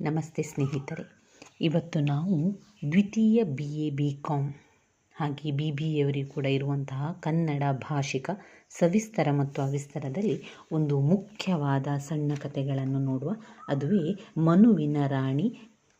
ನಮಸ್ತೆ ಸ್ನೇಹಿತರೆ. ಇವತ್ತು ನಾವು ದ್ವಿತೀಯ ಬಿ ಎ ಬಿ ಕಾಮ್ ಹಾಗೆ ಬಿ ಬಿ ಎವರಿಗೂ ಕೂಡ ಇರುವಂತಹ ಕನ್ನಡ ಭಾಷಿಕ ಸವಿಸ್ತರ ಮತ್ತು ಅವಿಸ್ತರದಲ್ಲಿ ಒಂದು ಮುಖ್ಯವಾದ ಸಣ್ಣ ಕಥೆಗಳನ್ನು ನೋಡುವ, ಅದುವೇ ಮನುವಿನ ರಾಣಿ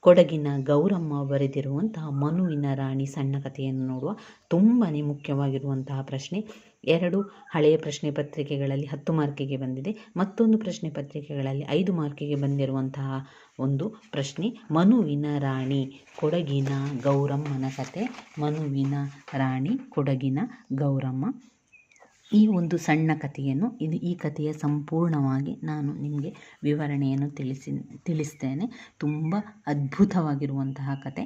ಕೊಡಗಿನ ಗೌರಮ್ಮ ಬರೆದಿರುವಂತಹ ಮನುವಿನ ರಾಣಿ ಸಣ್ಣ ಕಥೆಯನ್ನು ನೋಡುವ ತುಂಬಾ ಮುಖ್ಯವಾಗಿರುವಂತಹ ಪ್ರಶ್ನೆ. ಎರಡು, ಹಳೆಯ ಪ್ರಶ್ನೆ ಪತ್ರಿಕೆಗಳಲ್ಲಿ ಹತ್ತು ಮಾರ್ಕಿಗೆ ಬಂದಿದೆ. ಮತ್ತೊಂದು ಪ್ರಶ್ನೆ ಪತ್ರಿಕೆಗಳಲ್ಲಿ ಐದು ಮಾರ್ಕಿಗೆ ಬಂದಿರುವಂತಹ ಒಂದು ಪ್ರಶ್ನೆ, ಮನುವಿನ ರಾಣಿ ಕೊಡಗಿನ ಗೌರಮ್ಮನ ಕತೆ. ಮನುವಿನ ರಾಣಿ ಕೊಡಗಿನ ಗೌರಮ್ಮ. ಈ ಒಂದು ಸಣ್ಣ ಕಥೆಯನ್ನು ಇದು ಈ ಕಥೆಯ ಸಂಪೂರ್ಣವಾಗಿ ನಾನು ನಿಮಗೆ ವಿವರಣೆಯನ್ನು ತಿಳಿಸಿ, ತಿಳಿಸ್ತೇನೆ. ತುಂಬ ಅದ್ಭುತವಾಗಿರುವಂತಹ ಕತೆ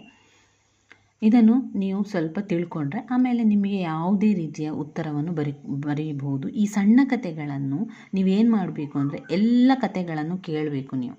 ಇದನ್ನು ನೀವು ಸ್ವಲ್ಪ ತಿಳ್ಕೊಂಡ್ರೆ ಆಮೇಲೆ ನಿಮಗೆ ಯಾವುದೇ ರೀತಿಯ ಉತ್ತರವನ್ನು ಬರಿ ಬರೆಯಬಹುದು ಈ ಸಣ್ಣ ಕಥೆಗಳನ್ನು ನೀವೇನು ಮಾಡಬೇಕು ಅಂದರೆ ಎಲ್ಲ ಕಥೆಗಳನ್ನು ಕೇಳಬೇಕು ನೀವು.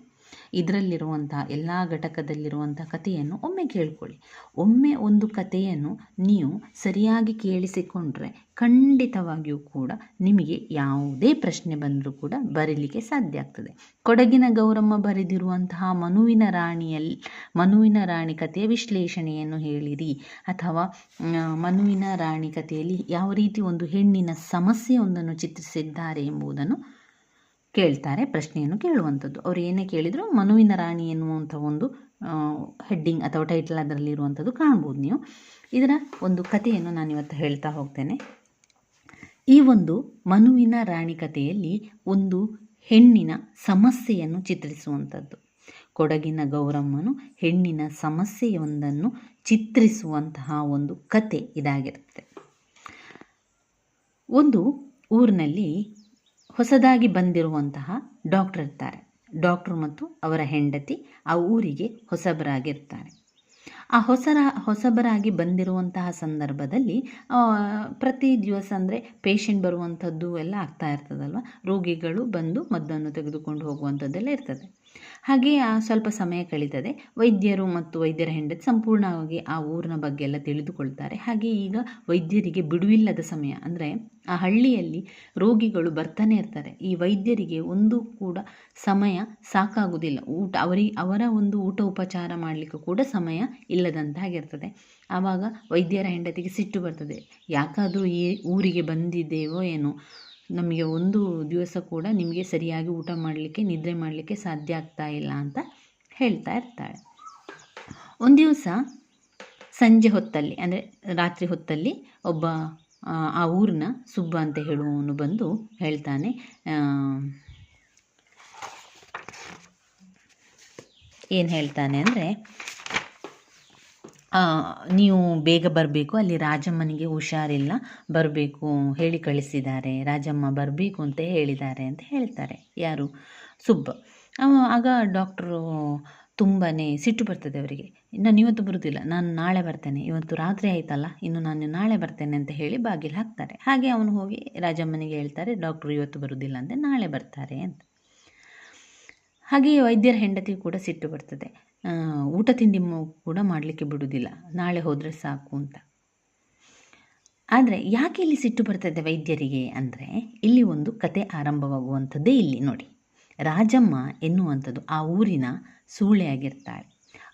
ಇದರಲ್ಲಿರುವಂತಹ ಎಲ್ಲ ಘಟಕದಲ್ಲಿರುವಂಥ ಕಥೆಯನ್ನು ಒಮ್ಮೆ ಕೇಳ್ಕೊಳ್ಳಿ. ಒಮ್ಮೆ ಒಂದು ಕಥೆಯನ್ನು ನೀವು ಸರಿಯಾಗಿ ಕೇಳಿಸಿಕೊಂಡ್ರೆ ಖಂಡಿತವಾಗಿಯೂ ಕೂಡ ನಿಮಗೆ ಯಾವುದೇ ಪ್ರಶ್ನೆ ಬಂದರೂ ಕೂಡ ಬರೀಲಿಕ್ಕೆ ಸಾಧ್ಯ ಆಗ್ತದೆ. ಕೊಡಗಿನ ಗೌರಮ್ಮ ಬರೆದಿರುವಂತಹ ಮನುವಿನ ರಾಣಿಯಲ್ಲಿ ಮನುವಿನ ರಾಣಿ ಕಥೆಯ ವಿಶ್ಲೇಷಣೆಯನ್ನು ಹೇಳಿರಿ. ಅಥವಾ ಮನುವಿನ ರಾಣಿ ಕಥೆಯಲ್ಲಿ ಯಾವ ರೀತಿ ಒಂದು ಹೆಣ್ಣಿನ ಸಮಸ್ಯೆಯೊಂದನ್ನು ಚಿತ್ರಿಸಿದ್ದಾರೆ ಎಂಬುದನ್ನು ಕೇಳ್ತಾರೆ, ಪ್ರಶ್ನೆಯನ್ನು ಕೇಳುವಂಥದ್ದು. ಅವ್ರು ಏನೇ ಕೇಳಿದರೂ ಮನುವಿನ ರಾಣಿ ಎನ್ನುವಂಥ ಒಂದು ಹೆಡ್ಡಿಂಗ್ ಅಥವಾ ಟೈಟಲ್ ಅದರಲ್ಲಿ ಇರುವಂಥದ್ದು ಕಾಣ್ಬೋದು ನೀವು. ಇದರ ಒಂದು ಕಥೆಯನ್ನು ನಾನು ಇವತ್ತು ಹೇಳ್ತಾ ಹೋಗ್ತೇನೆ. ಈ ಒಂದು ಮನುವಿನ ರಾಣಿ ಕಥೆಯಲ್ಲಿ ಒಂದು ಹೆಣ್ಣಿನ ಸಮಸ್ಯೆಯನ್ನು ಚಿತ್ರಿಸುವಂಥದ್ದು. ಕೊಡಗಿನ ಗೌರಮ್ಮನು ಹೆಣ್ಣಿನ ಸಮಸ್ಯೆಯೊಂದನ್ನು ಚಿತ್ರಿಸುವಂತಹ ಒಂದು ಕತೆ ಇದಾಗಿರುತ್ತೆ. ಒಂದು ಊರಿನಲ್ಲಿ ಹೊಸದಾಗಿ ಬಂದಿರುವಂತಹ ಡಾಕ್ಟರ್ ಇರ್ತಾರೆ. ಡಾಕ್ಟ್ರು ಮತ್ತು ಅವರ ಹೆಂಡತಿ ಆ ಊರಿಗೆ ಹೊಸಬರಾಗಿರ್ತಾರೆ. ಆ ಹೊಸರ, ಹೊಸಬರಾಗಿ ಬಂದಿರುವಂತಹ ಸಂದರ್ಭದಲ್ಲಿ ಪ್ರತಿ ದಿವಸ ಅಂದರೆ ಪೇಷಂಟ್ ಬರುವಂಥದ್ದು ಎಲ್ಲ ಆಗ್ತಾ ಇರ್ತದಲ್ವ? ರೋಗಿಗಳು ಬಂದು ಮದ್ದನ್ನು ತೆಗೆದುಕೊಂಡು ಹೋಗುವಂಥದ್ದೆಲ್ಲ ಇರ್ತದೆ. ಹಾಗೆ, ಆ, ಸ್ವಲ್ಪ ಸಮಯ ಕಳೀತದೆ. ವೈದ್ಯರು ಮತ್ತು ವೈದ್ಯರ ಹೆಂಡತಿ ಸಂಪೂರ್ಣವಾಗಿ ಆ ಊರಿನ ಬಗ್ಗೆ ಎಲ್ಲ ತಿಳಿದುಕೊಳ್ತಾರೆ. ಹಾಗೆ ಈಗ ವೈದ್ಯರಿಗೆ ಬಿಡುವಿಲ್ಲದ ಸಮಯ, ಅಂದರೆ ಆ ಹಳ್ಳಿಯಲ್ಲಿ ರೋಗಿಗಳು ಬರ್ತಾನೆ ಇರ್ತಾರೆ. ಈ ವೈದ್ಯರಿಗೆ ಒಂದು ಕೂಡ ಸಮಯ ಸಾಕಾಗುವುದಿಲ್ಲ. ಊಟ ಅವರಿಗೆ ಅವರ ಒಂದು ಊಟ ಉಪಚಾರ ಮಾಡಲಿಕ್ಕೂ ಕೂಡ ಸಮಯ ಇಲ್ಲದಂತಾಗಿರ್ತದೆ ಆವಾಗ ವೈದ್ಯರ ಹೆಂಡತಿಗೆ ಸಿಟ್ಟು ಬರ್ತದೆ. ಯಾಕಾದರೂ ಈ ಊರಿಗೆ ಬಂದಿದ್ದೇವೋ ಏನೋ. ನಮಗೆ ಒಂದು ದಿವಸ ಕೂಡ ನಿಮಗೆ ಸರಿಯಾಗಿ ಊಟ ಮಾಡಲಿಕ್ಕೆ, ನಿದ್ರೆ ಮಾಡಲಿಕ್ಕೆ ಸಾಧ್ಯ ಆಗ್ತಾ ಇಲ್ಲ ಅಂತ ಹೇಳ್ತಾ ಇರ್ತಾಳೆ. ಒಂದು ದಿವಸ ಸಂಜೆ ಹೊತ್ತಲ್ಲಿ, ಅಂದರೆ ರಾತ್ರಿ ಹೊತ್ತಲ್ಲಿ ಒಬ್ಬ, ಆ ಊರಿನ ಸುಬ್ಬ ಅಂತ ಹೇಳುವವನು ಬಂದು ಹೇಳ್ತಾನೆ ಏನು ಹೇಳ್ತಾನೆ ಅಂದರೆ ನೀವು ಬೇಗ ಬರಬೇಕು, ಅಲ್ಲಿ ರಾಜಮ್ಮನಿಗೆ ಹುಷಾರಿಲ್ಲ, ಬರಬೇಕು ಹೇಳಿ ಕಳಿಸಿದ್ದಾರೆ, ರಾಜಮ್ಮ ಬರಬೇಕು ಅಂತ ಹೇಳಿದ್ದಾರೆ ಅಂತ ಹೇಳ್ತಾರೆ, ಯಾರು? ಸುಬ್ಬ. ಆಗ ಡಾಕ್ಟ್ರು ತುಂಬಾ ಸಿಟ್ಟು ಬರ್ತದೆ ಅವರಿಗೆ. ನಾನು ಇವತ್ತು ಬರುವುದಿಲ್ಲ ನಾನು ನಾಳೆ ಬರ್ತೇನೆ, ಇವತ್ತು ರಾತ್ರಿ ಆಯ್ತಲ್ಲ, ಇನ್ನು ನಾನು ನಾಳೆ ಬರ್ತೇನೆ ಅಂತ ಹೇಳಿ ಬಾಗಿಲು ಹಾಕ್ತಾರೆ. ಹಾಗೆ ಅವನು ಹೋಗಿ ರಾಜಮ್ಮನಿಗೆ ಹೇಳ್ತಾರೆ, ಡಾಕ್ಟ್ರು ಇವತ್ತು ಬರುವುದಿಲ್ಲ ಅಂತ ನಾಳೆ ಬರ್ತಾರೆ ಅಂತ. ಹಾಗೆಯೇ ವೈದ್ಯರ ಹೆಂಡತಿ ಕೂಡ ಸಿಟ್ಟು ಬರ್ತದೆ. ಊಟ ತಿಂಡಿ ಕೂಡ ಮಾಡಲಿಕ್ಕೆ ಬಿಡುವುದಿಲ್ಲ ನಾಳೆ ಹೋದರೆ ಸಾಕು ಅಂತ. ಆದರೆ ಯಾಕೆ ಇಲ್ಲಿ ಸಿಟ್ಟು ಬರ್ತದೆ ವೈದ್ಯರಿಗೆ ಅಂದರೆ ಇಲ್ಲಿ ಒಂದು ಕತೆ ಆರಂಭವಾಗುವಂಥದ್ದೇ ಇಲ್ಲಿ ನೋಡಿ. ರಾಜಮ್ಮ ಎನ್ನುವಂಥದ್ದು ಆ ಊರಿನ ಸೂಳೆ ಆಗಿರ್ತಾಳೆ.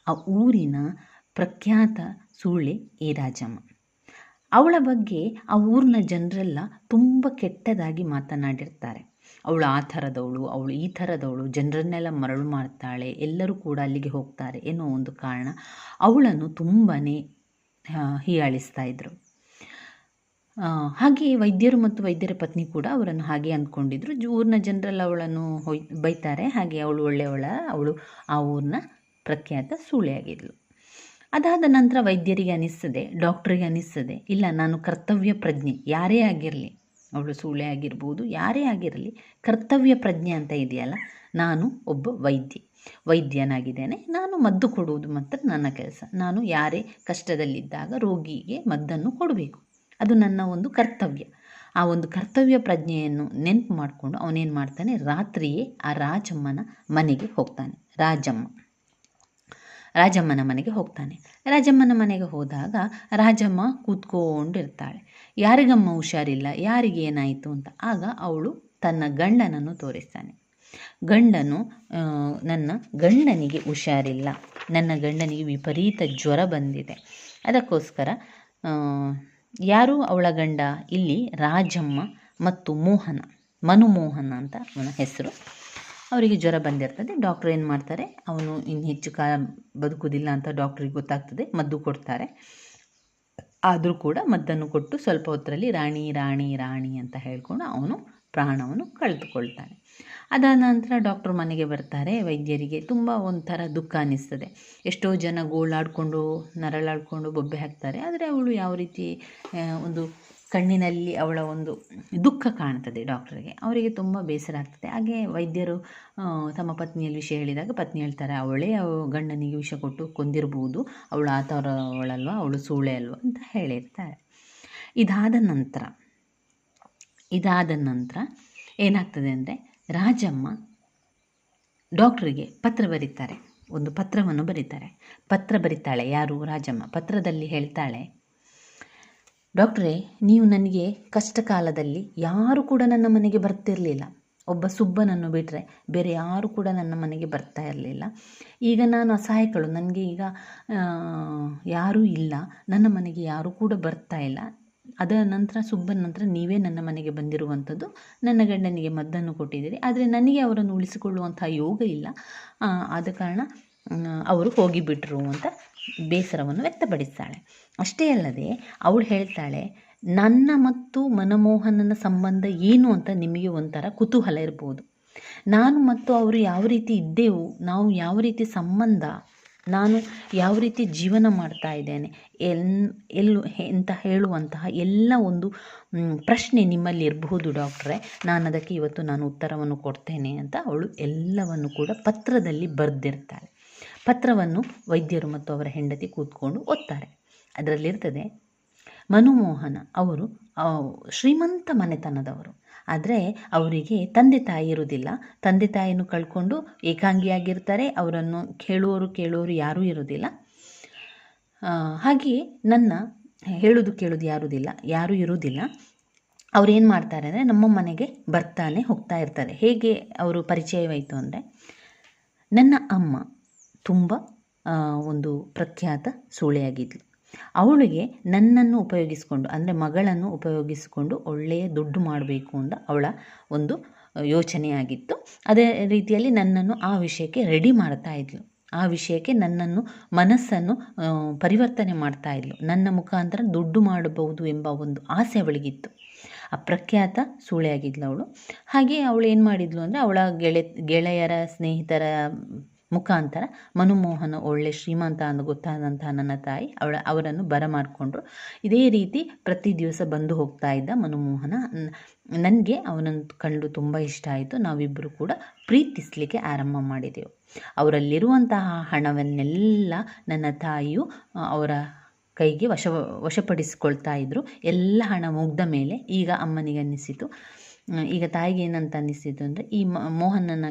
ಆ ಊರಿನ ಪ್ರಖ್ಯಾತ ಸೂಳೆ ಈ ರಾಜಮ್ಮ. ಅವಳ ಬಗ್ಗೆ ಆ ಊರಿನ ಜನರೆಲ್ಲ ತುಂಬ ಕೆಟ್ಟದಾಗಿ ಮಾತನಾಡಿರ್ತಾರೆ. ಅವಳು ಆ ಥರದವಳು, ಅವಳು ಈ ಥರದವಳು, ಜನರನ್ನೆಲ್ಲ ಮರಳು ಮಾಡ್ತಾಳೆ, ಎಲ್ಲರೂ ಕೂಡ ಅಲ್ಲಿಗೆ ಹೋಗ್ತಾರೆ ಎನ್ನುವ ಒಂದು ಕಾರಣ ಅವಳನ್ನು ತುಂಬಾ ಹೀಯಾಳಿಸ್ತಾ ಇದ್ದರು ಹಾಗೆ ವೈದ್ಯರು ಮತ್ತು ವೈದ್ಯರ ಪತ್ನಿ ಕೂಡ ಅವರನ್ನು ಹಾಗೆ ಅಂದ್ಕೊಂಡಿದ್ರು. ಊರಿನ ಜನರಲ್ಲಿ ಅವಳನ್ನು ಹೊಯ್, ಬೈತಾರೆ. ಹಾಗೆ ಅವಳು ಒಳ್ಳೆಯವಳ, ಅವಳು ಆ ಊರಿನ ಪ್ರಖ್ಯಾತ ಸೂಳೆಯಾಗಿದ್ಲು. ಅದಾದ ನಂತರ ವೈದ್ಯರಿಗೆ ಅನಿಸ್ತದೆ, ಡಾಕ್ಟ್ರಿಗೆ ಅನಿಸ್ತದೆ, ಇಲ್ಲ ನಾನು ಕರ್ತವ್ಯ ಪ್ರಜ್ಞೆ, ಯಾರೇ ಆಗಿರಲಿ ಅವಳು ಸೂಳೆ ಆಗಿರ್ಬೋದು, ಯಾರೇ ಆಗಿರಲಿ, ಕರ್ತವ್ಯ ಪ್ರಜ್ಞೆ ಅಂತ ಇದೆಯಲ್ಲ, ನಾನು ಒಬ್ಬ ವೈದ್ಯ, ವೈದ್ಯನಾಗಿದ್ದೇನೆ. ನಾನು ಮದ್ದು ಕೊಡುವುದು ಮಾತ್ರ ನನ್ನ ಕೆಲಸ. ನಾನು ಯಾರೇ ಕಷ್ಟದಲ್ಲಿದ್ದಾಗ ರೋಗಿಗೆ ಮದ್ದನ್ನು ಕೊಡಬೇಕು. ಅದು ನನ್ನ ಒಂದು ಕರ್ತವ್ಯ. ಆ ಒಂದು ಕರ್ತವ್ಯ ಪ್ರಜ್ಞೆಯನ್ನು ನೆನಪು ಮಾಡಿಕೊಂಡು ಅವನೇನು ಮಾಡ್ತಾನೆ? ರಾತ್ರಿಯೇ ಆ ರಾಜಮ್ಮನ ಮನೆಗೆ ಹೋಗ್ತಾನೆ. ರಾಜಮ್ಮ. ರಾಜಮ್ಮನ ಮನೆಗೆ ಹೋಗ್ತಾನೆ. ರಾಜಮ್ಮನ ಮನೆಗೆ ಹೋದಾಗ ರಾಜಮ್ಮ ಕೂತ್ಕೊಂಡಿರ್ತಾಳೆ. ಯಾರಿಗಮ್ಮ ಹುಷಾರಿಲ್ಲ, ಯಾರಿಗೆ ಏನಾಯಿತು ಅಂತ ಆಗ ಅವಳು ತನ್ನ ಗಂಡನನ್ನು ತೋರಿಸ್ತಾನೆ. ಗಂಡನು ನನ್ನ ಗಂಡನಿಗೆ ಹುಷಾರಿಲ್ಲ. ನನ್ನ ಗಂಡನಿಗೆ ವಿಪರೀತ ಜ್ವರ ಬಂದಿದೆ. ಅದಕ್ಕೋಸ್ಕರ ಯಾರು ಅವಳ ಗಂಡ? ಇಲ್ಲಿ ರಾಜಮ್ಮ ಮತ್ತು ಮೋಹನ, ಮನುಮೋಹನ ಅಂತ ಅವನ ಹೆಸರು. ಅವರಿಗೆ ಜ್ವರ ಬಂದಿರ್ತದೆ. ಡಾಕ್ಟ್ರ್ ಏನು ಮಾಡ್ತಾರೆ? ಅವನು ಇನ್ನು ಹೆಚ್ಚು ಕಾಲ ಬದುಕುವುದಿಲ್ಲ ಅಂತ ಡಾಕ್ಟ್ರಿಗೆ ಗೊತ್ತಾಗ್ತದೆ. ಮದ್ದು ಕೊಡ್ತಾರೆ. ಆದರೂ ಕೂಡ ಮದ್ದನ್ನು ಕೊಟ್ಟು ಸ್ವಲ್ಪ ಹೊತ್ತರಲ್ಲಿ ರಾಣಿ ರಾಣಿ ರಾಣಿ ಅಂತ ಹೇಳ್ಕೊಂಡು ಅವನು ಪ್ರಾಣವನ್ನು ಕಳೆದುಕೊಳ್ತಾನೆ. ಅದಾದ ನಂತರ ಡಾಕ್ಟ್ರು ಮನೆಗೆ ಬರ್ತಾರೆ. ವೈದ್ಯರಿಗೆ ತುಂಬ ಒಂಥರ ದುಃಖ ಅನ್ನಿಸ್ತದೆ ಎಷ್ಟೋ ಜನ ಗೋಳಾಡಿಕೊಂಡು, ನರಳಾಡಿಕೊಂಡು ಬೊಬ್ಬೆ ಹಾಕ್ತಾರೆ. ಆದರೆ ಅವಳು ಯಾವ ರೀತಿ ಒಂದು ಕಣ್ಣಿನಲ್ಲಿ ಅವಳ ಒಂದು ದುಃಖ ಕಾಣ್ತದೆ ಡಾಕ್ಟ್ರಿಗೆ. ಅವರಿಗೆ ತುಂಬ ಬೇಸರ ಆಗ್ತದೆ. ಹಾಗೆ ವೈದ್ಯರು ತಮ್ಮ ಪತ್ನಿಯಲ್ಲಿ ವಿಷಯ ಹೇಳಿದಾಗ ಪತ್ನಿ ಹೇಳ್ತಾರೆ, ಅವಳೇ ಅವ ಗಂಡನಿಗೆ ವಿಷ ಕೊಟ್ಟು ಕೊಂದಿರ್ಬೋದು. ಅವಳು ಆ ಅವಳು ಸೂಳೆ ಅಲ್ವಾ? ಅಂತ ಹೇಳಿರ್ತಾರೆ. ಇದಾದ ನಂತರ ಇದಾದ ನಂತರ ಏನಾಗ್ತದೆ ಅಂದರೆ ರಾಜಮ್ಮ ಡಾಕ್ಟ್ರಿಗೆ ಪತ್ರ ಬರೀತಾರೆ. ಒಂದು ಪತ್ರವನ್ನು ಬರೀತಾರೆ. ಪತ್ರ ಬರೀತಾಳೆ ಯಾರು? ರಾಜಮ್ಮ. ಪತ್ರದಲ್ಲಿ ಹೇಳ್ತಾಳೆ ಡಾಕ್ಟ್ರೇ, ನೀವು ನನಗೆ ಕಷ್ಟ ಕಾಲದಲ್ಲಿ ಯಾರು ಕೂಡ ನನ್ನ ಮನೆಗೆ ಬರ್ತಿರಲಿಲ್ಲ. ಒಬ್ಬ ಸುಬ್ಬನನ್ನು ಬಿಟ್ಟರೆ ಬೇರೆ ಯಾರು ಕೂಡ ನನ್ನ ಮನೆಗೆ ಬರ್ತಾ ಇರಲಿಲ್ಲ. ಈಗ ನಾನು ಅಸಹಾಯಕಳು. ನನಗೆ ಈಗ ಯಾರೂ ಇಲ್ಲ. ನನ್ನ ಮನೆಗೆ ಯಾರೂ ಕೂಡ ಬರ್ತಾ ಇಲ್ಲ. ಅದರ ನಂತರ, ಸುಬ್ಬನ ನಂತರ ನೀವೇ ನನ್ನ ಮನೆಗೆ ಬಂದಿರುವಂಥದ್ದು. ನನ್ನ ಗಂಡನಿಗೆ ಮದ್ದನ್ನು ಕೊಟ್ಟಿದ್ದೀರಿ. ಆದರೆ ನನಗೆ ಅವರನ್ನು ಉಳಿಸಿಕೊಳ್ಳುವಂಥ ಯೋಗ ಇಲ್ಲ. ಆದ ಕಾರಣ ಅವರು ಹೋಗಿಬಿಟ್ರು ಅಂತ ಬೇಸರವನ್ನು ವ್ಯಕ್ತಪಡಿಸ್ತಾಳೆ. ಅಷ್ಟೇ ಅಲ್ಲದೆ ಅವಳು ಹೇಳ್ತಾಳೆ, ನನ್ನ ಮತ್ತು ಮನಮೋಹನನ ಸಂಬಂಧ ಏನು ಅಂತ ನಿಮಗೆ ಒಂಥರ ಕುತೂಹಲ ಇರ್ಬೋದು. ನಾನು ಮತ್ತು ಅವರು ಯಾವ ರೀತಿ ಇದ್ದೆವು, ನಾವು ಯಾವ ರೀತಿ ಸಂಬಂಧ, ನಾನು ಯಾವ ರೀತಿ ಜೀವನ ಮಾಡ್ತಾ ಇದ್ದೇನೆ, ಎಲ್ ಎಲ್ಲು ಅಂತ ಹೇಳುವಂತಹ ಎಲ್ಲ ಒಂದು ಪ್ರಶ್ನೆ ನಿಮ್ಮಲ್ಲಿ ಇರಬಹುದು ಡಾಕ್ಟ್ರೆ. ನಾನು ಅದಕ್ಕೆ ಇವತ್ತು ನಾನು ಉತ್ತರವನ್ನು ಕೊಡ್ತೇನೆ ಅಂತ ಅವಳು ಎಲ್ಲವನ್ನು ಕೂಡ ಪತ್ರದಲ್ಲಿ ಬರೆದಿರ್ತಾಳೆ. ಪತ್ರವನ್ನು ವೈದ್ಯರು ಮತ್ತು ಅವರ ಹೆಂಡತಿ ಕೂತ್ಕೊಂಡು ಓದ್ತಾರೆ. ಅದರಲ್ಲಿರ್ತದೆ ಮನುಮೋಹನ ಅವರು ಶ್ರೀಮಂತ ಮನೆತನದವರು. ಆದರೆ ಅವರಿಗೆ ತಂದೆ ತಾಯಿ ಇರುವುದಿಲ್ಲ. ತಂದೆ ತಾಯಿಯನ್ನು ಕಳ್ಕೊಂಡು ಏಕಾಂಗಿಯಾಗಿರ್ತಾರೆ. ಅವರನ್ನು ಕೇಳುವವರು ಕೇಳುವವರು ಯಾರೂ ಇರುವುದಿಲ್ಲ. ಹಾಗೆಯೇ ನನ್ನ ಹೇಳೋದು ಕೇಳೋದು ಯಾರುದಿಲ್ಲ ಯಾರೂ ಇರುವುದಿಲ್ಲ. ಅವ್ರು ಏನು ಮಾಡ್ತಾರೆ ಅಂದರೆ ನಮ್ಮ ಮನೆಗೆ ಬರ್ತಾನೆ ಹೋಗ್ತಾ ಇರ್ತಾರೆ. ಹೇಗೆ ಅವರು ಪರಿಚಯವಾಯಿತು ಅಂದರೆ, ನನ್ನ ಅಮ್ಮ ತುಂಬ ಒಂದು ಪ್ರಖ್ಯಾತ ಸೂಳೆಯಾಗಿದ್ಲು ಅವಳಿಗೆ ನನ್ನನ್ನು ಉಪಯೋಗಿಸಿಕೊಂಡು, ಅಂದರೆ ಮಗಳನ್ನು ಉಪಯೋಗಿಸಿಕೊಂಡು ಒಳ್ಳೆಯ ದುಡ್ಡು ಮಾಡಬೇಕು ಅಂತ ಅವಳ ಒಂದು ಯೋಚನೆಯಾಗಿತ್ತು. ಅದೇ ರೀತಿಯಲ್ಲಿ ನನ್ನನ್ನು ಆ ವಿಷಯಕ್ಕೆ ರೆಡಿ ಮಾಡ್ತಾ ಇದ್ಲು. ಆ ವಿಷಯಕ್ಕೆ ನನ್ನನ್ನು, ಮನಸ್ಸನ್ನು ಪರಿವರ್ತನೆ ಮಾಡ್ತಾ ಇದ್ಲು. ನನ್ನ ಮುಖಾಂತರ ದುಡ್ಡು ಮಾಡಬಹುದು ಎಂಬ ಒಂದು ಆಸೆ ಅವಳಿಗಿತ್ತು. ಆ ಪ್ರಖ್ಯಾತ ಸೂಳೆಯಾಗಿದ್ಲು ಅವಳು. ಹಾಗೆ ಅವಳು ಏನು ಮಾಡಿದ್ಲು ಅಂದರೆ, ಅವಳ ಗೆಳೆ, ಗೆಳೆಯರ, ಸ್ನೇಹಿತರ ಮುಖಾಂತರ ಮನುಮೋಹನ ಒಳ್ಳೆ ಶ್ರೀಮಂತ ಅಂತ ಗೊತ್ತಾದಂತಹ ನನ್ನ ತಾಯಿ ಅವಳ ಅವರನ್ನು ಬರಮಾಡಿಕೊಂಡ್ರು. ಇದೇ ರೀತಿ ಪ್ರತಿ ದಿವಸ ಬಂದು ಹೋಗ್ತಾ ಇದ್ದ ಮನುಮೋಹನ. ನನಗೆ ಅವನನ್ನು ಕಂಡು ತುಂಬ ಇಷ್ಟ ಆಯಿತು. ನಾವಿಬ್ಬರು ಕೂಡ ಪ್ರೀತಿಸಲಿಕ್ಕೆ ಆರಂಭ ಮಾಡಿದೆವು. ಅವರಲ್ಲಿರುವಂತಹ ಹಣವನ್ನೆಲ್ಲ ನನ್ನ ತಾಯಿಯು ಅವರ ಕೈಗೆ ವಶ ವಶಪಡಿಸಿಕೊಳ್ತಾ ಇದ್ದರು ಎಲ್ಲ ಹಣ ಮುಗ್ದ ಮೇಲೆ ಈಗ ಅಮ್ಮನಿಗೆ ಅನ್ನಿಸಿತು ಈಗ ತಾಯಿಗೆ ಏನಂತ ಅನ್ನಿಸ್ತಿತ್ತು ಅಂದರೆ, ಈ ಮೋಹನನ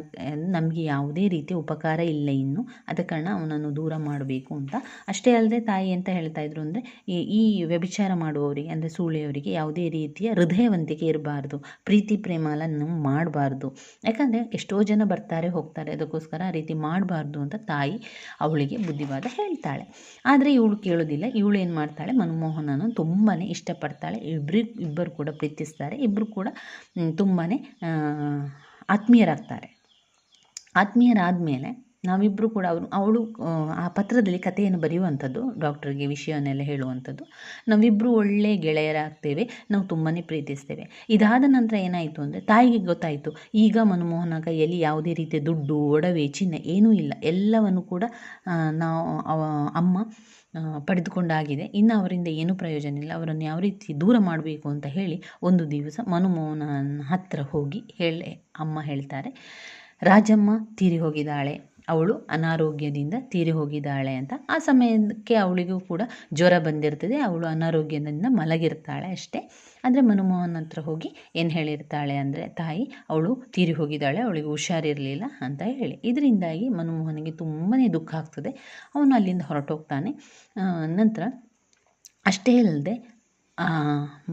ನಮಗೆ ಯಾವುದೇ ರೀತಿಯ ಉಪಕಾರ ಇಲ್ಲ ಇನ್ನು. ಅದ ಕಾರಣ ಅವನನ್ನು ದೂರ ಮಾಡಬೇಕು ಅಂತ. ಅಷ್ಟೇ ಅಲ್ಲದೆ ತಾಯಿ ಅಂತ ಹೇಳ್ತಾ ಇದ್ರು ಅಂದರೆ, ಈ ಈ ವ್ಯಭಿಚಾರ ಮಾಡುವವರಿಗೆ ಅಂದರೆ ಸೂಳೆಯವರಿಗೆ ಯಾವುದೇ ರೀತಿಯ ಹೃದಯವಂತಿಕೆ ಇರಬಾರ್ದು. ಪ್ರೀತಿ, ಪ್ರೇಮ ಎಲ್ಲ ಮಾಡಬಾರ್ದು. ಯಾಕಂದರೆ ಎಷ್ಟೋ ಜನ ಬರ್ತಾರೆ, ಹೋಗ್ತಾರೆ. ಅದಕ್ಕೋಸ್ಕರ ಆ ರೀತಿ ಮಾಡಬಾರ್ದು ಅಂತ ತಾಯಿ ಅವಳಿಗೆ ಬುದ್ಧಿವಾದ ಹೇಳ್ತಾಳೆ. ಆದರೆ ಇವಳು ಕೇಳೋದಿಲ್ಲ. ಇವಳು ಏನು ಮಾಡ್ತಾಳೆ? ಮನಮೋಹನನ ತುಂಬಾ ಇಷ್ಟಪಡ್ತಾಳೆ. ಇಬ್ಬರು ಇಬ್ಬರು ಕೂಡ ಪ್ರೀತಿಸ್ತಾರೆ. ಇಬ್ಬರು ಕೂಡ ತುಂಬಾ ಆತ್ಮೀಯರಾಗ್ತಾರೆ. ಆತ್ಮೀಯರಾದ ಮೇಲೆ ನಾವಿಬ್ಬರು ಕೂಡ ಅವರು ಅವಳು ಆ, ಪತ್ರದಲ್ಲಿ ಕಥೆಯನ್ನು ಬರೆಯುವಂಥದ್ದು ಡಾಕ್ಟರ್ಗೆ ವಿಷಯವನ್ನೆಲ್ಲ ಹೇಳುವಂಥದ್ದು. ನಾವಿಬ್ಬರು ಒಳ್ಳೆ ಗೆಳೆಯರಾಗ್ತೇವೆ ನಾವು ತುಂಬಾ ಪ್ರೀತಿಸ್ತೇವೆ. ಇದಾದ ನಂತರ ಏನಾಯಿತು ಅಂದರೆ ತಾಯಿಗೆ ಗೊತ್ತಾಯಿತು ಈಗ ಮನಮೋಹನ ಕೈಯಲ್ಲಿ ಯಾವುದೇ ರೀತಿಯ ದುಡ್ಡು ಒಡವೆ ಚಿನ್ನ ಏನೂ ಇಲ್ಲ. ಎಲ್ಲವನ್ನು ಕೂಡ ನಾವು ಅಮ್ಮ ಪಡೆದುಕೊಂಡಾಗಿದೆ. ಇನ್ನು ಅವರಿಂದ ಏನೂ ಪ್ರಯೋಜನ ಇಲ್ಲ. ಅವರನ್ನು ಯಾವ ರೀತಿ ದೂರ ಮಾಡಬೇಕು ಅಂತ ಹೇಳಿ ಒಂದು ದಿವಸ ಮನುಮೋಹನ ಹತ್ತಿರ ಹೋಗಿ ಹೇಳಿ ಅಮ್ಮ ಹೇಳ್ತಾರೆ ರಾಜಮ್ಮ ತೀರಿ ಹೋಗಿದ್ದಾಳೆ. ಅವಳು ಅನಾರೋಗ್ಯದಿಂದ ತೀರಿ ಹೋಗಿದ್ದಾಳೆ ಅಂತ. ಆ ಸಮಯಕ್ಕೆ ಅವಳಿಗೂ ಕೂಡ ಜ್ವರ ಬಂದಿರ್ತದೆ. ಅವಳು ಅನಾರೋಗ್ಯದಿಂದ ಮಲಗಿರ್ತಾಳೆ ಅಷ್ಟೇ. ಆದರೆ ಮನಮೋಹನ್ ಹತ್ರ ಹೋಗಿ ಏನು ಹೇಳಿರ್ತಾಳೆ ಅಂದರೆ, ತಾಯಿ, ಅವಳು ತೀರಿ ಹೋಗಿದ್ದಾಳೆ, ಅವಳಿಗೆ ಹುಷಾರಿರಲಿಲ್ಲ ಅಂತ ಹೇಳಿ. ಇದರಿಂದಾಗಿ ಮನಮೋಹನಿಗೆ ತುಂಬಾ ದುಃಖ ಆಗ್ತದೆ. ಅವನು ಅಲ್ಲಿಂದ ಹೊರಟೋಗ್ತಾನೆ. ನಂತರ ಅಷ್ಟೇ ಅಲ್ಲದೆ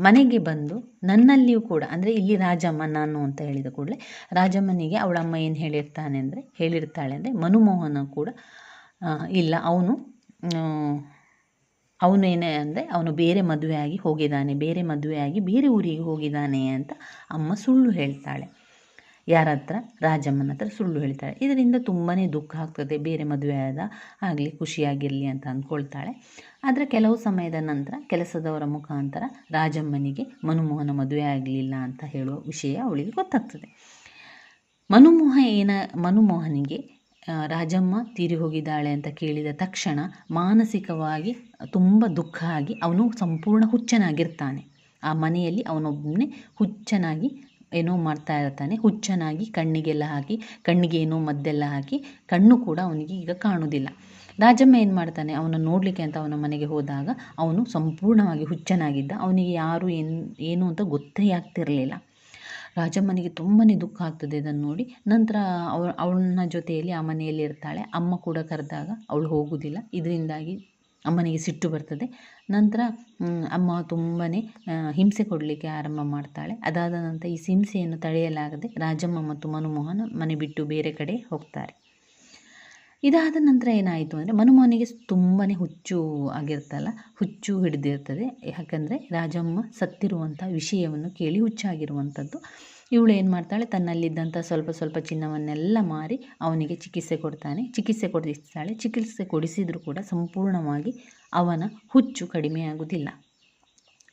ಮನೆಗೆ ಬಂದು ನನ್ನಲ್ಲಿಯೂ ಕೂಡ, ಅಂದರೆ ಇಲ್ಲಿ ರಾಜಮ್ಮ, ನಾನು ಅಂತ ಹೇಳಿದ ಕೂಡಲೇ, ರಾಜಮ್ಮನಿಗೆ ಅವಳಮ್ಮ ಏನು ಹೇಳಿರ್ತಾನೆ ಅಂದರೆ, ಹೇಳಿರ್ತಾಳೆ ಅಂದರೆ ಮನುಮೋಹನ ಕೂಡ ಇಲ್ಲ, ಅವನು ಅವನೇನೇ ಅಂದರೆ ಅವನು ಬೇರೆ ಮದುವೆಯಾಗಿ ಹೋಗಿದ್ದಾನೆ, ಬೇರೆ ಮದುವೆಯಾಗಿ ಬೇರೆ ಊರಿಗೆ ಹೋಗಿದ್ದಾನೆ ಅಂತ ಅಮ್ಮ ಸುಳ್ಳು ಹೇಳ್ತಾಳೆ. ಯಾರ ಹತ್ರ? ರಾಜಮ್ಮನ ಹತ್ರ ಸುಳ್ಳು ಹೇಳ್ತಾಳೆ. ಇದರಿಂದ ತುಂಬಾ ದುಃಖ ಆಗ್ತದೆ. ಬೇರೆ ಮದುವೆ ಆದ ಆಗಲಿ ಖುಷಿಯಾಗಿರಲಿ ಅಂತ ಅಂದ್ಕೊಳ್ತಾಳೆ ಆದರೆ ಕೆಲವು ಸಮಯದ ನಂತರ ಕೆಲಸದವರ ಮುಖಾಂತರ ರಾಜಮ್ಮನಿಗೆ ಮನುಮೋಹನ ಮದುವೆ ಆಗಲಿಲ್ಲ ಅಂತ ಹೇಳುವ ವಿಷಯ ಅವಳಿಗೆ ಗೊತ್ತಾಗ್ತದೆ. ಮನುಮೋಹ ಏನ, ಮನುಮೋಹನಿಗೆ ರಾಜಮ್ಮ ತೀರಿ ಹೋಗಿದ್ದಾಳೆ ಅಂತ ಕೇಳಿದ ತಕ್ಷಣ ಮಾನಸಿಕವಾಗಿ ತುಂಬ ದುಃಖ ಆಗಿ ಅವನು ಸಂಪೂರ್ಣ ಹುಚ್ಚನಾಗಿರ್ತಾನೆ. ಆ ಮನೆಯಲ್ಲಿ ಅವನೊಬ್ಬನೇ ಹುಚ್ಚನಾಗಿ ಏನೋ ಮಾಡ್ತಾ ಇರ್ತಾನೆ. ಹುಚ್ಚನಾಗಿ ಕಣ್ಣಿಗೆಲ್ಲ ಹಾಕಿ, ಕಣ್ಣಿಗೆ ಏನೋ ಮದ್ದೆಲ್ಲ ಹಾಕಿ ಕಣ್ಣು ಕೂಡ ಅವನಿಗೆ ಈಗ ಕಾಣುವುದಿಲ್ಲ ರಾಜಮ್ಮ ಏನು ಮಾಡ್ತಾನೆ ಅವನ ನೋಡಲಿಕ್ಕೆ ಅಂತ ಅವನ ಮನೆಗೆ ಹೋದಾಗ ಅವನು ಸಂಪೂರ್ಣವಾಗಿ ಹುಚ್ಚನಾಗಿದ್ದ. ಅವನಿಗೆ ಯಾರು ಏನು ಏನು ಅಂತ ಗೊತ್ತೇ ಆಗ್ತಿರಲಿಲ್ಲ. ರಾಜಮ್ಮನಿಗೆ ತುಂಬಾ ದುಃಖ ಆಗ್ತದೆ ಇದನ್ನು ನೋಡಿ. ನಂತರ ಅವಳ ಅವನ ಜೊತೆಯಲ್ಲಿ ಆ ಮನೆಯಲ್ಲಿ ಇರ್ತಾಳೆ. ಅಮ್ಮ ಕೂಡ ಕರೆದಾಗ ಅವಳು ಹೋಗುವುದಿಲ್ಲ ಇದರಿಂದಾಗಿ ಅಮ್ಮನಿಗೆ ಸಿಟ್ಟು ಬರ್ತದೆ. ನಂತರ ಅಮ್ಮ ತುಂಬಾ ಹಿಂಸೆ ಕೊಡಲಿಕ್ಕೆ ಆರಂಭ ಮಾಡ್ತಾಳೆ. ಅದಾದ ನಂತರ ಈ ಹಿಂಸೆಯನ್ನು ತಡೆಯಲಾಗದೆ ರಾಜಮ್ಮ ಮತ್ತು ಮನುಮೋಹನ ಮನೆ ಬಿಟ್ಟು ಬೇರೆ ಕಡೆ ಹೋಗ್ತಾರೆ. ಇದಾದ ನಂತರ ಏನಾಯಿತು ಅಂದರೆ, ಮನುಮೋಹನಿಗೆ ತುಂಬಾ ಹುಚ್ಚು ಆಗಿರ್ತಲ್ಲ, ಹುಚ್ಚು ಹಿಡಿದಿರ್ತದೆ. ಯಾಕಂದರೆ ರಾಜಮ್ಮ ಸತ್ತಿರುವಂಥ ವಿಷಯವನ್ನು ಕೇಳಿ ಹುಚ್ಚಾಗಿರುವಂಥದ್ದು ಇವಳು ಏನು ಮಾಡ್ತಾಳೆ? ತನ್ನಲ್ಲಿದ್ದಂಥ ಸ್ವಲ್ಪ ಸ್ವಲ್ಪ ಚಿನ್ನವನ್ನೆಲ್ಲ ಮಾರಿ ಅವನಿಗೆ ಚಿಕಿತ್ಸೆ ಕೊಡ್ತಾನೆ. ಚಿಕಿತ್ಸೆ ಕೊಡಿಸ್ತಾಳೆ ಚಿಕಿತ್ಸೆ ಕೊಡಿಸಿದರೂ ಕೂಡ ಸಂಪೂರ್ಣವಾಗಿ ಅವನ ಹುಚ್ಚು ಕಡಿಮೆಯಾಗುವುದಿಲ್ಲ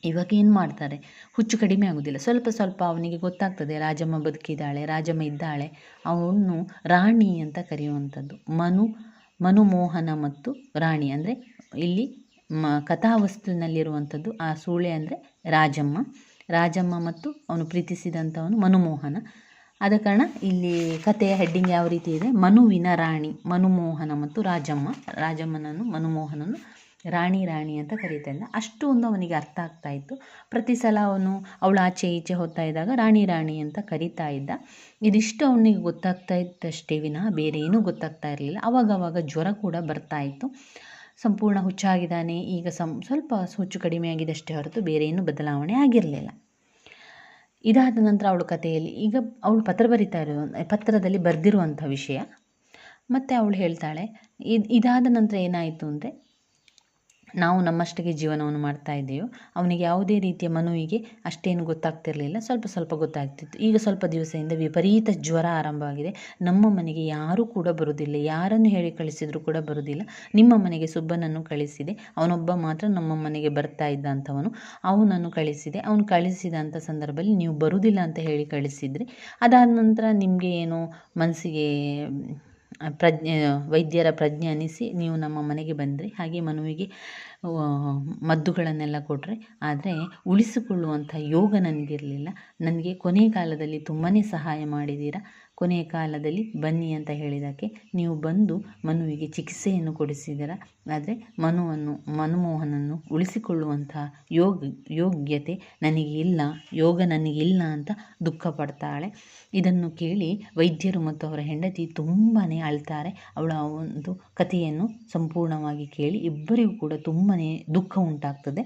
ಇವಾಗ ಏನು ಮಾಡ್ತಾರೆ? ಹುಚ್ಚು ಕಡಿಮೆ ಆಗೋದಿಲ್ಲ. ಸ್ವಲ್ಪ ಸ್ವಲ್ಪ ಅವನಿಗೆ ಗೊತ್ತಾಗ್ತದೆ. ರಾಜಮ್ಮ ಬದುಕಿದ್ದಾಳೆ, ರಾಜಮ್ಮ ಇದ್ದಾಳೆ. ಅವನು ರಾಣಿ ಅಂತ ಕರೆಯುವಂಥದ್ದು. ಮನು, ಮನುಮೋಹನ ಮತ್ತು ರಾಣಿ ಅಂದರೆ ಇಲ್ಲಿ ಮ ಕಥಾವಸ್ತುವಿನಲ್ಲಿರುವಂಥದ್ದು ಆ ಸೂಳೆ ಅಂದರೆ ರಾಜಮ್ಮ. ರಾಜಮ್ಮ ಮತ್ತು ಅವನು ಪ್ರೀತಿಸಿದಂಥವನು ಮನುಮೋಹನ. ಆದ ಕಾರಣ ಇಲ್ಲಿ ಕಥೆಯ ಹೆಡ್ಡಿಂಗ್ ಯಾವ ರೀತಿ ಇದೆ? ಮನುವಿನ ರಾಣಿ, ಮನುಮೋಹನ ಮತ್ತು ರಾಜಮ್ಮ. ರಾಜಮ್ಮನನ್ನು ಮನುಮೋಹನನು ರಾಣಿ ರಾಣಿ ಅಂತ ಕರೀತಾ ಅಷ್ಟು ಒಂದು ಅವನಿಗೆ ಅರ್ಥ ಆಗ್ತಾ ಇತ್ತು. ಪ್ರತಿ ಸಲ ಅವನು ಅವಳು ಆಚೆ ಈಚೆ ಹೋಗ್ತಾ ಇದ್ದಾಗ ರಾಣಿ ರಾಣಿ ಅಂತ ಕರೀತಾ ಇದ್ದ. ಇದಿಷ್ಟು ಅವನಿಗೆ ಗೊತ್ತಾಗ್ತಾ ಇತ್ತಷ್ಟೇ ವಿನಃ ಬೇರೆ ಏನೂ ಗೊತ್ತಾಗ್ತಾ ಇರಲಿಲ್ಲ. ಅವಾಗವಾಗ ಜ್ವರ ಕೂಡ ಬರ್ತಾ ಇತ್ತು. ಸಂಪೂರ್ಣ ಹುಚ್ಚಾಗಿದ್ದಾನೆ. ಈಗ ಸಂ, ಸ್ವಲ್ಪ ಹುಚ್ಚು ಕಡಿಮೆ ಆಗಿದೆ ಅಷ್ಟೇ ಹೊರತು ಬೇರೆ ಏನೂ ಬದಲಾವಣೆ ಆಗಿರಲಿಲ್ಲ. ಇದಾದ ನಂತರ ಅವಳು ಕಥೆಯಲ್ಲಿ, ಈಗ ಅವಳು ಪತ್ರ ಬರಿತಾ ಇರೋ, ಪತ್ರದಲ್ಲಿ ಬರೆದಿರುವಂಥ ವಿಷಯ. ಮತ್ತು ಅವಳು ಹೇಳ್ತಾಳೆ, ಇದು, ಇದಾದ ನಂತರ ಏನಾಯಿತು ಅಂದರೆ ನಾವು ನಮ್ಮಷ್ಟಿಗೆ ಜೀವನವನ್ನು ಮಾಡ್ತಾ ಇದ್ದೆವು. ಅವನಿಗೆ ಯಾವುದೇ ರೀತಿಯ ಮನುವಿಗೆ ಅಷ್ಟೇನು ಗೊತ್ತಾಗ್ತಿರಲಿಲ್ಲ. ಸ್ವಲ್ಪ ಸ್ವಲ್ಪ ಗೊತ್ತಾಗ್ತಿತ್ತು. ಈಗ ಸ್ವಲ್ಪ ದಿವಸದಿಂದ ವಿಪರೀತ ಜ್ವರ ಆರಂಭವಾಗಿದೆ. ನಮ್ಮ ಮನೆಗೆ ಯಾರೂ ಕೂಡ ಬರುವುದಿಲ್ಲ ಯಾರನ್ನು ಹೇಳಿ ಕಳಿಸಿದರೂ ಕೂಡ ಬರುವುದಿಲ್ಲ ನಿಮ್ಮ ಮನೆಗೆ ಸುಬ್ಬನನ್ನು ಕಳಿಸಿದೆ. ಅವನೊಬ್ಬ ಮಾತ್ರ ನಮ್ಮ ಮನೆಗೆ ಬರ್ತಾ ಇದ್ದಂಥವನು. ಅವನನ್ನು ಕಳಿಸಿದೆ. ಅವನು ಕಳಿಸಿದಂಥ ಸಂದರ್ಭದಲ್ಲಿ ನೀವು ಬರುವುದಿಲ್ಲ ಅಂತ ಹೇಳಿ ಕಳಿಸಿದ್ರಿ. ಅದಾದ ನಂತರ ನಿಮಗೆ ಏನು ಮನಸ್ಸಿಗೆ ಪ್ರಜ್ಞೆ, ವೈದ್ಯರ ಪ್ರಜ್ಞೆ ಅನಿಸಿ ನೀವು ನಮ್ಮ ಮನೆಗೆ ಬಂದರೆ. ಹಾಗೆ ಮನುವಿಗೆ ಮದ್ದುಗಳನ್ನೆಲ್ಲ ಕೊಟ್ಟರೆ ಆದರೆ ಉಳಿಸಿಕೊಳ್ಳುವಂಥ ಯೋಗ ನನಗಿರಲಿಲ್ಲ. ನನಗೆ ಕೊನೆ ಕಾಲದಲ್ಲಿ ತುಂಬಾ ಸಹಾಯ ಮಾಡಿದ್ದೀರಾ ಕೊನೆಯ ಕಾಲದಲ್ಲಿ ಬನ್ನಿ ಅಂತ ಹೇಳಿದಕ್ಕೆ ನೀವು ಬಂದು ಮನುವಿಗೆ ಚಿಕಿತ್ಸೆಯನ್ನು ಕೊಡಿಸಿದ್ದೀರ ಆದರೆ ಮನುವನ್ನು, ಮನಮೋಹನನ್ನು ಉಳಿಸಿಕೊಳ್ಳುವಂತಹ ಯೋಗ, ಯೋಗ್ಯತೆ ನನಗೆ ಇಲ್ಲ, ಯೋಗ ನನಗಿಲ್ಲ ಅಂತ ದುಃಖ ಪಡ್ತಾಳೆ. ಇದನ್ನು ಕೇಳಿ ವೈದ್ಯರು ಮತ್ತು ಅವರ ಹೆಂಡತಿ ತುಂಬಾ ಅಳ್ತಾರೆ. ಅವಳ ಒಂದು ಕಥೆಯನ್ನು ಸಂಪೂರ್ಣವಾಗಿ ಕೇಳಿ ಇಬ್ಬರಿಗೂ ಕೂಡ ತುಂಬಾ ದುಃಖ ಉಂಟಾಗ್ತದೆ.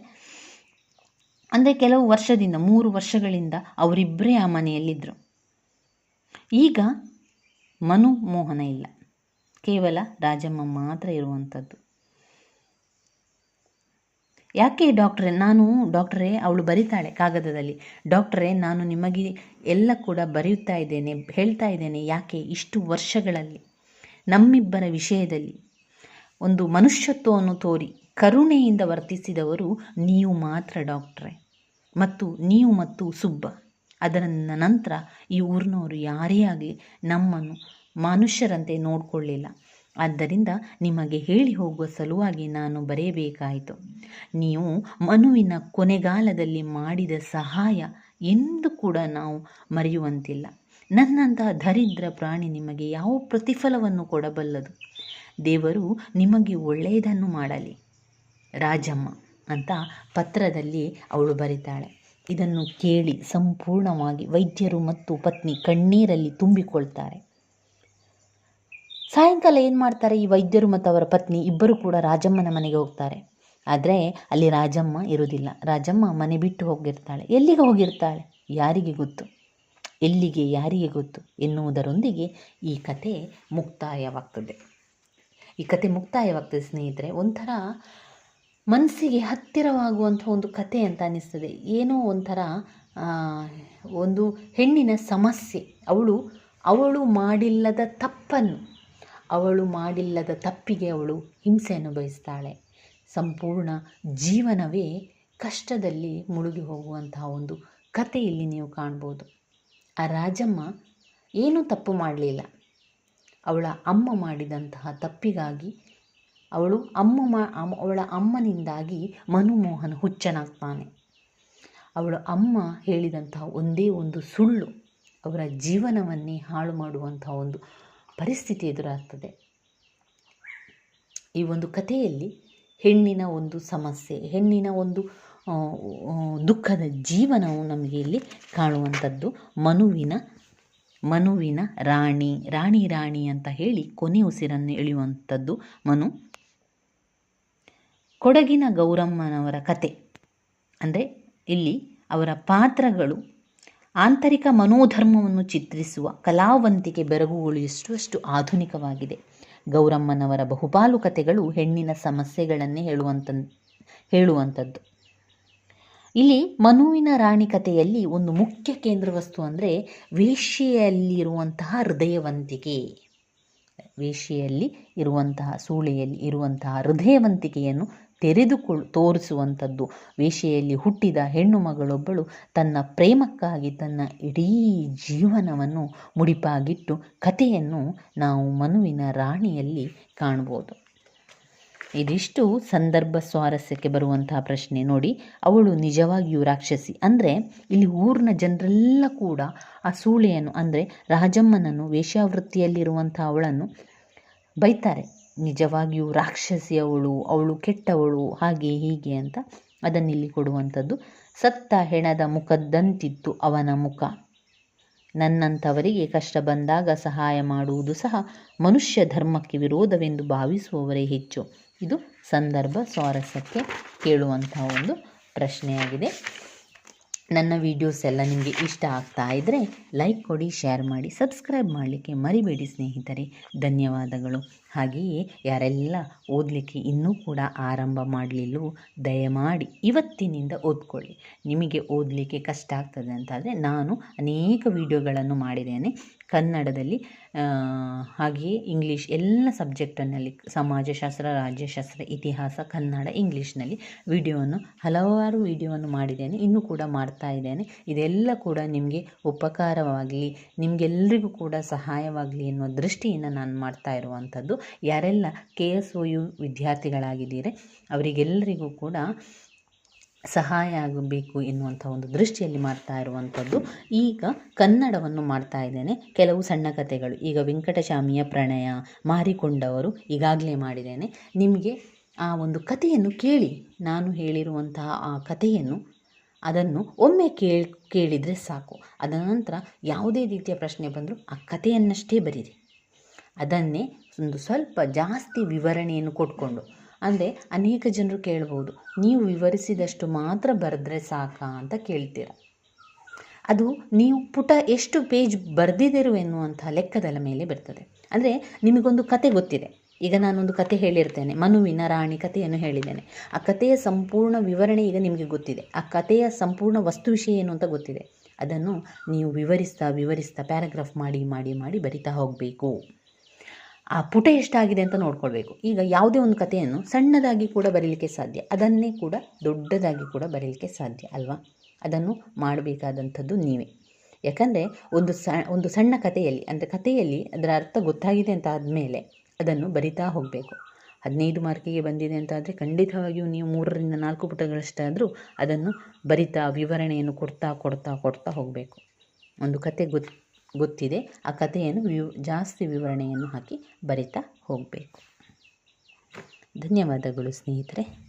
ಅಂದರೆ ಕೆಲವು ವರ್ಷದಿಂದ, ಮೂರು ವರ್ಷಗಳಿಂದ ಅವರಿಬ್ಬರೇ ಆ ಮನೆಯಲ್ಲಿದ್ದರು ಈಗ ಮನು ಮೋಹನ ಇಲ್ಲ. ಕೇವಲ ರಾಜಮ್ಮ ಮಾತ್ರ ಇರುವಂಥದ್ದು. ಯಾಕೆ ಡಾಕ್ಟ್ರೆ, ನಾನು ಡಾಕ್ಟ್ರೇ, ಅವಳು ಬರಿತಾಳೆ ಕಾಗದದಲ್ಲಿ. ಡಾಕ್ಟ್ರೇ, ನಾನು ನಿಮಗೆ ಎಲ್ಲ ಕೂಡ ಬರೆಯುತ್ತಾ ಇದ್ದೇನೆ, ಹೇಳ್ತಾ ಇದ್ದೇನೆ ಯಾಕೆ ಇಷ್ಟು ವರ್ಷಗಳಲ್ಲಿ. ನಮ್ಮಿಬ್ಬರ ವಿಷಯದಲ್ಲಿ ಒಂದು ಮನುಷ್ಯತ್ವವನ್ನು ತೋರಿ ಕರುಣೆಯಿಂದ ವರ್ತಿಸಿದವರು ನೀವು ಮಾತ್ರ ಡಾಕ್ಟ್ರೆ. ಮತ್ತು ನೀವು ಮತ್ತು ಸುಬ್ಬ. ಅದರ ನಂತರ ಈ ಊರಿನವರು ಯಾರೇ ಆಗಲಿ ನಮ್ಮನ್ನು ಮನುಷ್ಯರಂತೆ ನೋಡಿಕೊಳ್ಳಿಲ್ಲ. ಆದ್ದರಿಂದ ನಿಮಗೆ ಹೇಳಿ ಹೋಗುವ ಸಲುವಾಗಿ ನಾನು ಬರೆಯಬೇಕಾಯಿತು. ನೀವು ಮನುವಿನ ಕೊನೆಗಾಲದಲ್ಲಿ ಮಾಡಿದ ಸಹಾಯ ಎಂದು ಕೂಡ ನಾವು ಮರೆಯುವಂತಿಲ್ಲ. ನನ್ನಂತಹ ದರಿದ್ರ ಪ್ರಾಣಿ ನಿಮಗೆ ಯಾವ ಪ್ರತಿಫಲವನ್ನು ಕೊಡಬಲ್ಲದು? ದೇವರು ನಿಮಗೆ ಒಳ್ಳೆಯದನ್ನು ಮಾಡಲಿ. ರಾಜಮ್ಮ ಅಂತ ಪತ್ರದಲ್ಲಿ ಅವಳು ಬರಿತಾಳೆ. ಇದನ್ನು ಕೇಳಿ ಸಂಪೂರ್ಣವಾಗಿ ವೈದ್ಯರು ಮತ್ತು ಪತ್ನಿ ಕಣ್ಣೀರಲ್ಲಿ ತುಂಬಿಕೊಳ್ತಾರೆ. ಸಾಯಂಕಾಲ ಏನು ಮಾಡ್ತಾರೆ? ಈ ವೈದ್ಯರು ಮತ್ತು ಅವರ ಪತ್ನಿ ಇಬ್ಬರು ಕೂಡ ರಾಜಮ್ಮನ ಮನೆಗೆ ಹೋಗ್ತಾರೆ. ಆದರೆ ಅಲ್ಲಿ ರಾಜಮ್ಮ ಇರೋದಿಲ್ಲ ರಾಜಮ್ಮ ಮನೆ ಬಿಟ್ಟು ಹೋಗಿರ್ತಾಳೆ. ಎಲ್ಲಿಗೆ ಹೋಗಿರ್ತಾಳೆ? ಯಾರಿಗೆ ಗೊತ್ತು? ಎಲ್ಲಿಗೆ, ಯಾರಿಗೆ ಗೊತ್ತು? ಎನ್ನುವುದರೊಂದಿಗೆ ಈ ಕತೆ ಮುಕ್ತಾಯವಾಗ್ತದೆ. ಈ ಕತೆ ಮುಕ್ತಾಯವಾಗ್ತದೆ ಸ್ನೇಹಿತರೆ. ಒಂಥರ ಮನಸ್ಸಿಗೆ ಹತ್ತಿರವಾಗುವಂಥ ಒಂದು ಕತೆ ಅಂತ ಅನ್ನಿಸ್ತದೆ. ಏನೋ ಒಂಥರ ಒಂದು ಹೆಣ್ಣಿನ ಸಮಸ್ಯೆ. ಅವಳು ಅವಳು ಮಾಡಿಲ್ಲದ ತಪ್ಪನ್ನು, ಅವಳು ಮಾಡಿಲ್ಲದ ತಪ್ಪಿಗೆ ಅವಳು ಹಿಂಸೆಯನ್ನು ಅನುಭವಿಸ್ತಾಳೆ. ಸಂಪೂರ್ಣ ಜೀವನವೇ ಕಷ್ಟದಲ್ಲಿ ಮುಳುಗಿ ಹೋಗುವಂತಹ ಒಂದು ಕತೆ ಇಲ್ಲಿ ನೀವು ಕಾಣ್ಬೋದು. ಆ ರಾಜಮ್ಮ ಏನೂ ತಪ್ಪು ಮಾಡಲಿಲ್ಲ. ಅವಳ ಅಮ್ಮ ಮಾಡಿದಂತಹ ತಪ್ಪಿಗಾಗಿ ಅವಳು ಅಮ್ಮ ಅವಳ ಅಮ್ಮನಿಂದಾಗಿ ಮನುಮೋಹನ್ ಹುಚ್ಚನಾಗ್ತಾನೆ. ಅವಳ ಅಮ್ಮ ಹೇಳಿದಂತಹ ಒಂದೇ ಒಂದು ಸುಳ್ಳು ಅವರ ಜೀವನವನ್ನೇ ಹಾಳು ಮಾಡುವಂತಹ ಒಂದು ಪರಿಸ್ಥಿತಿ ಎದುರಾಗ್ತದೆ. ಈ ಒಂದು ಕಥೆಯಲ್ಲಿ ಹೆಣ್ಣಿನ ಒಂದು ಸಮಸ್ಯೆ, ಹೆಣ್ಣಿನ ಒಂದು ದುಃಖದ ಜೀವನವು ನಮಗೆ ಇಲ್ಲಿ ಕಾಣುವಂಥದ್ದು. ಮನುವಿನ ಮನುವಿನ ರಾಣಿ ರಾಣಿ ರಾಣಿ ಅಂತ ಹೇಳಿ ಕೊನೆ ಉಸಿರನ್ನು ಎಳೆಯುವಂಥದ್ದು ಮನು. ಕೊಡಗಿನ ಗೌರಮ್ಮನವರ ಕತೆ. ಅಂದರೆ ಇಲ್ಲಿ ಅವರ ಪಾತ್ರಗಳು ಆಂತರಿಕ ಮನೋಧರ್ಮವನ್ನು ಚಿತ್ರಿಸುವ ಕಲಾವಂತಿಕೆ ಬೆರಗುಗೊಳಿಸುವಷ್ಟು ಅಷ್ಟು ಆಧುನಿಕವಾಗಿದೆ. ಗೌರಮ್ಮನವರ ಬಹುಪಾಲು ಕಥೆಗಳು ಹೆಣ್ಣಿನ ಸಮಸ್ಯೆಗಳನ್ನೇ ಹೇಳುವಂತ ಹೇಳುವಂಥದ್ದು ಇಲ್ಲಿ ಮನುವಿನ ರಾಣಿ ಕಥೆಯಲ್ಲಿ ಒಂದು ಮುಖ್ಯ ಕೇಂದ್ರ ವಸ್ತು ಅಂದರೆ ವೇಶ್ಯೆಯಲ್ಲಿರುವಂತಹ ಹೃದಯವಂತಿಕೆ. ವೇಶ್ಯೆಯಲ್ಲಿ ಇರುವಂತಹ, ಸೂಳೆಯಲ್ಲಿ ಇರುವಂತಹ ಹೃದಯವಂತಿಕೆಯನ್ನು ತೆರೆದುಕೊಳ್, ತೋರಿಸುವಂಥದ್ದು. ವೇಷೆಯಲ್ಲಿ ಹುಟ್ಟಿದ ಹೆಣ್ಣು ಮಗಳೊಬ್ಬಳು ತನ್ನ ಪ್ರೇಮಕ್ಕಾಗಿ ತನ್ನ ಇಡೀ ಜೀವನವನ್ನು ಮುಡಿಪಾಗಿಟ್ಟು ಕಥೆಯನ್ನು ನಾವು ಮನುವಿನ ರಾಣಿಯಲ್ಲಿ ಕಾಣ್ಬೋದು ಇದಿಷ್ಟು ಸಂದರ್ಭ ಸ್ವಾರಸ್ಯಕ್ಕೆ ಬರುವಂತಹ ಪ್ರಶ್ನೆ ನೋಡಿ. ಅವಳು ನಿಜವಾಗಿಯೂ ರಾಕ್ಷಸಿ. ಅಂದರೆ ಇಲ್ಲಿ ಊರಿನ ಜನರೆಲ್ಲ ಕೂಡ ಆ ಸೂಳೆಯನ್ನು, ಅಂದರೆ ರಾಜಮ್ಮನನ್ನು ವೇಷಾವೃತ್ತಿಯಲ್ಲಿರುವಂಥ ಅವಳನ್ನು ಬೈತಾರೆ. ನಿಜವಾಗಿಯೂ ರಾಕ್ಷಸಿ ಅವಳು ಅವಳು ಕೆಟ್ಟವಳು, ಹಾಗೆ ಹೀಗೆ ಅಂತ ಅದನ್ನಿಲ್ಲಿ ಕೊಡುವಂಥದ್ದು. ಸತ್ತ ಹೆಣದ ಮುಖದ್ದಂತಿತ್ತು ಅವನ ಮುಖ. ನನ್ನಂಥವರಿಗೆ ಕಷ್ಟ ಬಂದಾಗ ಸಹಾಯ ಮಾಡುವುದು ಸಹ ಮನುಷ್ಯ ಧರ್ಮಕ್ಕೆ ವಿರೋಧವೆಂದು ಭಾವಿಸುವವರೇ ಹೆಚ್ಚು. ಇದು ಸಂದರ್ಭ ಸ್ವಾರಸ್ಯಕ್ಕೆ ಕೇಳುವಂತಹ ಒಂದು ಪ್ರಶ್ನೆಯಾಗಿದೆ. ನನ್ನ ವೀಡಿಯೋಸ್ ಎಲ್ಲ ನಿಮಗೆ ಇಷ್ಟ ಆಗ್ತಾ ಇದ್ದರೆ ಲೈಕ್ ಕೊಡಿ ಶೇರ್ ಮಾಡಿ ಸಬ್ಸ್ಕ್ರೈಬ್ ಮಾಡಲಿಕ್ಕೆ ಮರಿಬೇಡಿ ಸ್ನೇಹಿತರೆ. ಧನ್ಯವಾದಗಳು. ಹಾಗೆಯೇ ಯಾರೆಲ್ಲ ಓದಲಿಕ್ಕೆ ಇನ್ನೂ ಕೂಡ ಆರಂಭ ಮಾಡಲಿಲ್ಲವೋ ದಯಮಾಡಿ ಇವತ್ತಿನಿಂದ ಓದ್ಕೊಳ್ಳಿ. ನಿಮಗೆ ಓದಲಿಕ್ಕೆ ಕಷ್ಟ ಆಗ್ತದೆ ಅಂತಾದರೆ ನಾನು ಅನೇಕ ವಿಡಿಯೋಗಳನ್ನು ಮಾಡಿದ್ದೇನೆ. ಕನ್ನಡದಲ್ಲಿ ಹಾಗೆಯೇ ಇಂಗ್ಲೀಷ್ ಎಲ್ಲ ಸಬ್ಜೆಕ್ಟನ್ನಲ್ಲಿ ಸಮಾಜಶಾಸ್ತ್ರ, ರಾಜ್ಯಶಾಸ್ತ್ರ, ಇತಿಹಾಸ, ಕನ್ನಡ, ಇಂಗ್ಲೀಷ್ನಲ್ಲಿ ವಿಡಿಯೋವನ್ನು, ಹಲವಾರು ವಿಡಿಯೋವನ್ನು ಮಾಡಿದ್ದೇನೆ, ಇನ್ನೂ ಕೂಡ ಮಾಡ್ತಾ ಇದ್ದೇನೆ. ಇದೆಲ್ಲ ಕೂಡ ನಿಮಗೆ ಉಪಕಾರವಾಗಲಿ ನಿಮಗೆಲ್ಲರಿಗೂ ಕೂಡ ಸಹಾಯವಾಗಲಿ ಎನ್ನುವ ದೃಷ್ಟಿಯಿಂದ ನಾನು ಮಾಡ್ತಾ ಇರುವಂಥದ್ದು. ಯಾರೆಲ್ಲ ಕೆ ಎಸ್ ಒ ಯು ವಿದ್ಯಾರ್ಥಿಗಳಾಗಿದ್ದೀರಿ ಅವರಿಗೆಲ್ಲರಿಗೂ ಕೂಡ ಸಹಾಯ ಆಗಬೇಕು ಎನ್ನುವಂಥ ಒಂದು ದೃಷ್ಟಿಯಲ್ಲಿ ಮಾಡ್ತಾ ಇರುವಂಥದ್ದು. ಈಗ ಕನ್ನಡವನ್ನು ಮಾಡ್ತಾ ಇದ್ದೇನೆ. ಕೆಲವು ಸಣ್ಣ ಕಥೆಗಳು. ಈಗ ವೆಂಕಟಶಾಮಿಯ ಪ್ರಣಯ ಮಾರಿಕೊಂಡವರು ಈಗಾಗಲೇ ಮಾಡಿದ್ದೇನೆ. ನಿಮಗೆ ಆ ಒಂದು ಕಥೆಯನ್ನು ಕೇಳಿ, ನಾನು ಹೇಳಿರುವಂತಹ ಆ ಕಥೆಯನ್ನು ಅದನ್ನು ಒಮ್ಮೆ ಕೇಳಿ, ಕೇಳಿದರೆ ಸಾಕು. ಅದರ ನಂತರ ಯಾವುದೇ ರೀತಿಯ ಪ್ರಶ್ನೆ ಬಂದರೂ ಆ ಕಥೆಯನ್ನಷ್ಟೇ ಬರೀರಿ. ಅದನ್ನೇ ಒಂದು ಸ್ವಲ್ಪ ಜಾಸ್ತಿ ವಿವರಣೆಯನ್ನು ಕೊಟ್ಕೊಂಡು ಅಂದರೆ ಅನೇಕ ಜನರು ಕೇಳ್ಬೋದು, ನೀವು ವಿವರಿಸಿದಷ್ಟು ಮಾತ್ರ ಬರೆದ್ರೆ ಸಾಕಾ? ಅಂತ ಕೇಳ್ತೀರ. ಅದು ನೀವು ಪುಟ ಎಷ್ಟು ಪೇಜ್ ಬರೆದಿದ್ದೀರು ಎನ್ನುವಂಥ ಲೆಕ್ಕದಲ್ಲ ಮೇಲೆ ಬರ್ತದೆ. ಅಂದರೆ ನಿಮಗೊಂದು ಕತೆ ಗೊತ್ತಿದೆ. ಈಗ ನಾನೊಂದು ಕತೆ ಹೇಳಿರ್ತೇನೆ, ಮನುವಿನ ರಾಣಿ ಕಥೆಯನ್ನು ಹೇಳಿದ್ದೇನೆ. ಆ ಕಥೆಯ ಸಂಪೂರ್ಣ ವಿವರಣೆ ಈಗ ನಿಮಗೆ ಗೊತ್ತಿದೆ. ಆ ಕಥೆಯ ಸಂಪೂರ್ಣ ವಸ್ತು ವಿಷಯ ಏನು ಅಂತ ಗೊತ್ತಿದೆ. ಅದನ್ನು ನೀವು ವಿವರಿಸ್ತಾ ವಿವರಿಸ್ತಾ, ಪ್ಯಾರಾಗ್ರಾಫ್ ಮಾಡಿ ಮಾಡಿ ಮಾಡಿ ಬರಿತಾ ಹೋಗಬೇಕು. ಆ ಪುಟ ಎಷ್ಟಾಗಿದೆ ಅಂತ ನೋಡ್ಕೊಳ್ಬೇಕು. ಈಗ ಯಾವುದೇ ಒಂದು ಕಥೆಯನ್ನು ಸಣ್ಣದಾಗಿ ಕೂಡ ಬರೀಲಿಕ್ಕೆ ಸಾಧ್ಯ. ಅದನ್ನೇ ಕೂಡ ದೊಡ್ಡದಾಗಿ ಕೂಡ ಬರೀಲಿಕ್ಕೆ ಸಾಧ್ಯ ಅಲ್ವಾ? ಅದನ್ನು ಮಾಡಬೇಕಾದಂಥದ್ದು ನೀವೇ. ಯಾಕಂದರೆ ಒಂದು ಸ, ಒಂದು ಸಣ್ಣ ಕಥೆಯಲ್ಲಿ, ಅಂದರೆ ಕಥೆಯಲ್ಲಿ ಅದರ ಅರ್ಥ ಗೊತ್ತಾಗಿದೆ ಅಂತ ಆದಮೇಲೆ ಅದನ್ನು ಬರಿತಾ ಹೋಗಬೇಕು. ಹದಿನೈದು ಮಾರ್ಕಿಗೆ ಬಂದಿದೆ ಅಂತ ಆದರೆ ಖಂಡಿತವಾಗಿಯೂ ನೀವು ಮೂರರಿಂದ ನಾಲ್ಕು ಪುಟಗಳಷ್ಟಾದರೂ ಅದನ್ನು ಬರಿತಾ, ವಿವರಣೆಯನ್ನು ಕೊಡ್ತಾ ಕೊಡ್ತಾ ಕೊಡ್ತಾ ಹೋಗಬೇಕು. ಒಂದು ಕತೆ ಗೊತ್ತು ಗೊತ್ತಿದೆ. ಆ ಕಥೆಯನ್ನು ವಿವ್ ಜಾಸ್ತಿ ವಿವರಣೆಯನ್ನು ಹಾಕಿ ಬರಿತಾ ಹೋಗಬೇಕು. ಧನ್ಯವಾದಗಳು ಸ್ನೇಹಿತರೆ.